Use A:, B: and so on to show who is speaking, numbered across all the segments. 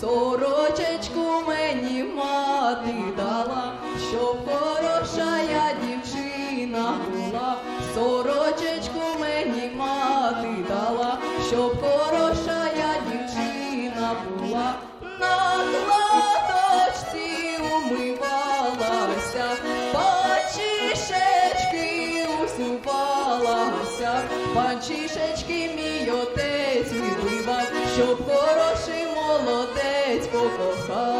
A: Сорочечку мені мати дала, щоб щоб хороша дівчина була. На кладочці умивалася, панчішечки усувалася, панчишечки мій отець вибивав, щоб хороший молодець покохав.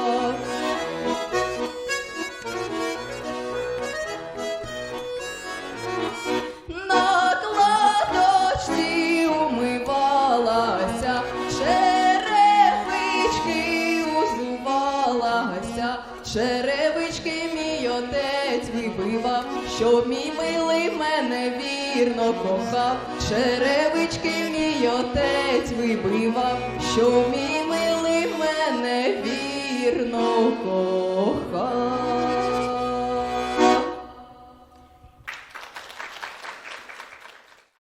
A: Узувалася, черевички мій отець вибивав, що мій милий мене вірно кохав, черевички мій отець вибивав, що мій милий мене вірно